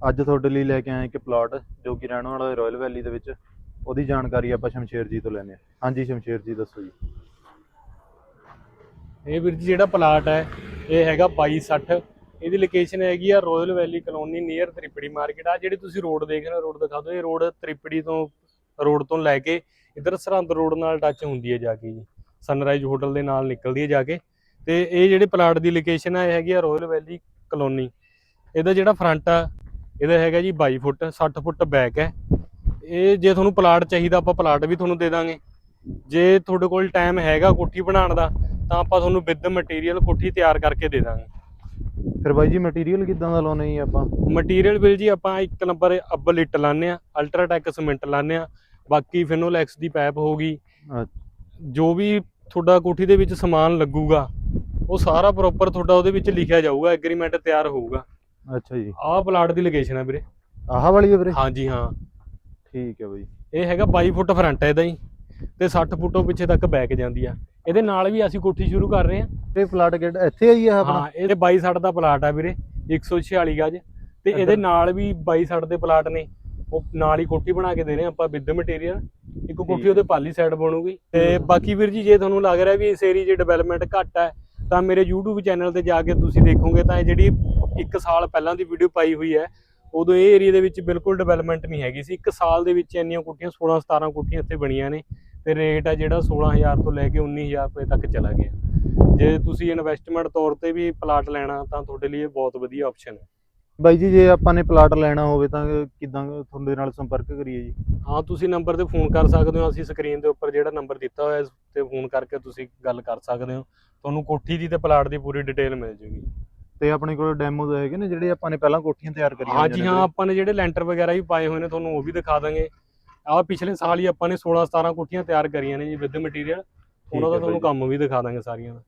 ਅੱਜ ਤੁਹਾਡੇ ਲਈ ਲੈ ਕੇ ਆਏ ਇੱਕ ਪਲਾਟ ਜੋ ਕਿ ਰਹਿਣ ਵਾਲਾ ਰਾਇਲ ਵੈਲੀ ਦੇ ਵਿੱਚ, ਉਹਦੀ ਜਾਣਕਾਰੀ ਆਪਾਂ ਸ਼ਮਸ਼ੇਰ ਜੀ ਤੋਂ ਲੈਣੇ ਆ ਹਾਂਜੀ ਸ਼ਮਸ਼ੇਰ ਜੀ, ਦੱਸੋ ਜੀ। ਇਹ ਵੀਰ ਜੀ ਜਿਹੜਾ ਪਲਾਟ ਹੈ, ਇਹ ਹੈਗਾ 2260 ਇਹਦੀ ਲੋਕੇਸ਼ਨ ਹੈਗੀ ਆ Royal Valley Colony near Tripri market ਆ ਜਿਹੜੀ ਤੁਸੀਂ ਰੋਡ ਦੇਖ ਰਹੇ ਹੋ ਰੋਡ ਦਿਖਾ ਦਿਓ। ਇਹ ਰੋਡ ਤ੍ਰਿਪੜੀ ਤੋਂ ਰੋਡ ਤੋਂ ਲੈ ਕੇ ਇਧਰ ਸਰਹੰਦ ਰੋਡ ਨਾਲ ਟੱਚ ਹੁੰਦੀ ਹੈ ਜਾ ਕੇ ਜੀ। ਸਨਰਾਈਜ਼ ਹੋਟਲ ਦੇ ਨਾਲ ਨਿਕਲਦੀ ਹੈ ਜਾ ਕੇ। ਤੇ ਇਹ ਜਿਹੜੇ ਪਲਾਟ ਦੀ ਲੋਕੇਸ਼ਨ ਆ, ਇਹ ਹੈਗੀ ਆ ਰਾਇਲ ਵੈਲੀ ਕਲੋਨੀ ਇਹਦਾ ਜਿਹੜਾ ਫਰੰਟ ਆ ਇਹਦਾ ਹੈਗਾ ਜੀ 22 ਫੁੱਟ 60 ਫੁੱਟ ਬੈਕ ਹੈ। ਇਹ ਜੇ ਤੁਹਾਨੂੰ ਪਲਾਟ ਚਾਹੀਦਾ ਆਪਾਂ ਪਲਾਟ ਵੀ ਤੁਹਾਨੂੰ ਦੇ ਦਾਂਗੇ। ਜੇ ਤੁਹਾਡੇ ਕੋਲ ਟਾਈਮ ਹੈਗਾ ਕੋਠੀ ਬਣਾਉਣ ਦਾ ਤਾਂ ਆਪਾਂ ਤੁਹਾਨੂੰ ਵਿਦ ਮਟੀਰੀਅਲ ਕੋਠੀ ਤਿਆਰ ਕਰਕੇ ਦੇ ਦਾਂਗੇ। ਫਿਰ ਬਾਈ ਜੀ ਮਟੀਰੀਅਲ ਕਿੱਦਾਂ ਦਾ ਲਾਉਣੇ ਜੀ ਆਪਾਂ? ਮਟੀਰੀਅਲ ਬਿਲ ਜੀ ਆਪਾਂ ਇੱਕ ਨੰਬਰ ਅੱਬਲ ਇੱਟ ਲਾਉਂਦੇ ਆ ਅਲਟਰਾਟੈਕ ਸੀਮੈਂਟ ਲਾਉਂਦੇ ਆ ਬਾਕੀ ਫਿਨੋਲੈਕਸ ਦੀ ਪਾਈਪ ਹੋਗੀ ਅੱਛਾ। ਜੋ ਵੀ ਤੁਹਾਡਾ ਕੋਠੀ ਦੇ ਵਿੱਚ ਸਮਾਨ ਲੱਗੂਗਾ ਉਹ ਸਾਰਾ ਪ੍ਰੋਪਰ ਤੁਹਾਡਾ ਉਹਦੇ ਵਿੱਚ ਲਿਖਿਆ ਜਾਊਗਾ ਐਗਰੀਮੈਂਟ ਤਿਆਰ ਹੋਊਗਾ। ਅੱਛਾ ਜੀ। ਆਹ ਪਲਾਟ ਦੀ ਲੋਕੇਸ਼ਨ ਹੈ ਵੀਰੇ। ਆਹ ਵਾਲੀ ਹੈ ਵੀਰੇ? ਹਾਂਜੀ ਹਾਂ। ਠੀਕ ਹੈ ਬਾਈ। ਇਹ ਹੈਗਾ 22 ਫੁੱਟ ਫਰੰਟ ਹੈ ਇਹਦਾ ਹੀ ਤੇ 60 ਫੁੱਟੋਂ ਪਿੱਛੇ ਤੱਕ ਬੈਕ ਜਾਂਦੀ ਆ। ਇਹਦੇ ਨਾਲ ਵੀ ਅਸੀਂ ਕੋਠੀ ਸ਼ੁਰੂ ਕਰ ਰਹੇ ਹਾਂ ਇਹ ਪਲਾਟ ਕਿਹੜਾ ਇੱਥੇ ਆਈ ਆ ਆਪਣਾ? ਹਾਂ ਇਹ 22 60 ਦਾ ਪਲਾਟ ਆ ਵੀਰੇ 146 ਗਜ। ਤੇ ਇਹਦੇ। ਨਾਲ ਵੀ 22 60 ਦੇ ਪਲਾਟ ਨੇ। ਉਹ ਨਾਲ ਹੀ ਕੋਠੀ ਬਣਾ ਕੇ ਦੇ ਰਹੇ ਹਾਂ ਆਪਾਂ ਵਿਦ ਮਟੀਰੀਅਲ ਇੱਕ ਕੋਠੀ ਹੈ। ਉਹਦੇ ਪਾਲੀ ਸਾਈਡ ਬਣੂਗੀ। ਤੇ ਬਾਕੀ ਵੀਰ ਜੀ ਜੇ ਤੁਹਾਨੂੰ ਲੱਗ ਰਿਹਾ ਵੀ ਇਸ ਏਰੀਆ 'ਚ ਡਿਵੈਲਪਮੈਂਟ ਘੱਟ ਹੈ ਤਾਂ ਮੇਰੇ YouTube ਚੈਨਲ ਤੇ ਜਾ ਕੇ ਤੁਸੀਂ ਦੇਖੋਗੇ ਤਾਂ ਇਹ ਜਿਹੜੀ 1 ਸਾਲ ਪਹਿਲਾਂ ਦੀ ਵੀਡੀਓ ਪਾਈ ਹੋਈ ਹੈ। ਉਦੋਂ ਇਹ ਏਰੀਆ ਦੇ ਵਿੱਚ ਬਿਲਕੁਲ ਡਿਵੈਲਪਮੈਂਟ ਨਹੀਂ ਹੈਗੀ ਸੀ। 1 ਸਾਲ ਦੇ ਵਿੱਚ ਇੰਨੀਆਂ ਕੋਠੀਆਂ 16 17 ਕੋਠੀਆਂ ਇੱਥੇ ਬਣੀਆਂ ਨੇ ਤੇ ਰੇਟ ਹੈ ਜਿਹੜਾ 16000 ਤੋਂ ਲੈ ਕੇ 19000 ਰੁਪਏ ਤੱਕ ਚਲਾ ਗਿਆ। ਜੇ ਤੁਸੀਂ ਇਨਵੈਸਟਮੈਂਟ ਤੌਰ ਤੇ ਵੀ ਪਲਾਟ ਲੈਣਾ ਤਾਂ ਤੁਹਾਡੇ ਲਈ ਇਹ ਬਹੁਤ ਵਧੀਆ ਆਪਸ਼ਨ ਹੈ। ਬਾਈ ਜੀ ਜੇ ਆਪਾਂ ਨੇ ਪਲਾਟ ਲੈਣਾ ਹੋਵੇ ਤਾਂ ਕਿੱਦਾਂ ਤੁਹਾਡੇ ਨਾਲ ਸੰਪਰਕ ਕਰੀਏ ਜੀ? ਹਾਂ ਤੁਸੀਂ ਨੰਬਰ ਤੇ ਫੋਨ ਕਰ ਸਕਦੇ ਹੋ। ਅਸੀਂ ਸਕਰੀਨ ਦੇ ਉੱਪਰ ਜਿਹੜਾ ਨੰਬਰ ਦਿੱਤਾ ਹੋਇਆ ਇਸ ਤੇ ਫੋਨ ਕਰਕੇ ਤੁਸੀਂ ਗੱਲ ਕਰ ਸਕਦੇ ਹੋ। ਤੁਹਾਨੂੰ ਕੋਠੀ ਦੀ ਤੇ ਪਲਾਟ ਦੀ ਪੂਰੀ ਡਿਟੇਲ ਮਿਲ ਜੂਗੀ। ਤੇ ਆਪਣੇ ਕੋਲ ਡੈਮੋ ਹੈਗੇ ਨੇ ਜਿਹੜੇ ਆਪਾਂ ਨੇ ਪਹਿਲਾਂ ਕੋਠੀਆਂ ਤਿਆਰ ਕਰੀਆਂ ਹਾਂਜੀ ਹਾਂ। ਆਪਾਂ ਨੇ ਜਿਹੜੇ ਲੈਂਟਰ ਵਗੈਰਾ ਵੀ ਪਾਏ ਹੋਏ ਨੇ ਤੁਹਾਨੂੰ ਉਹ ਵੀ ਦਿਖਾ ਦਾਂਗੇ ਆਹ ਪਿਛਲੇ ਸਾਲ ਹੀ ਆਪਾਂ ਨੇ 16 17 ਕੋਠੀਆਂ ਤਿਆਰ ਕਰੀਆਂ ਨੇ ਜੀ ਵਿਦ ਮਟੀਰੀਅਲ ਉਹਨਾਂ ਦਾ ਤੁਹਾਨੂੰ। ਕੰਮ ਵੀ ਦਿਖਾ ਦਾਂਗੇ ਸਾਰੀਆਂ ਦਾ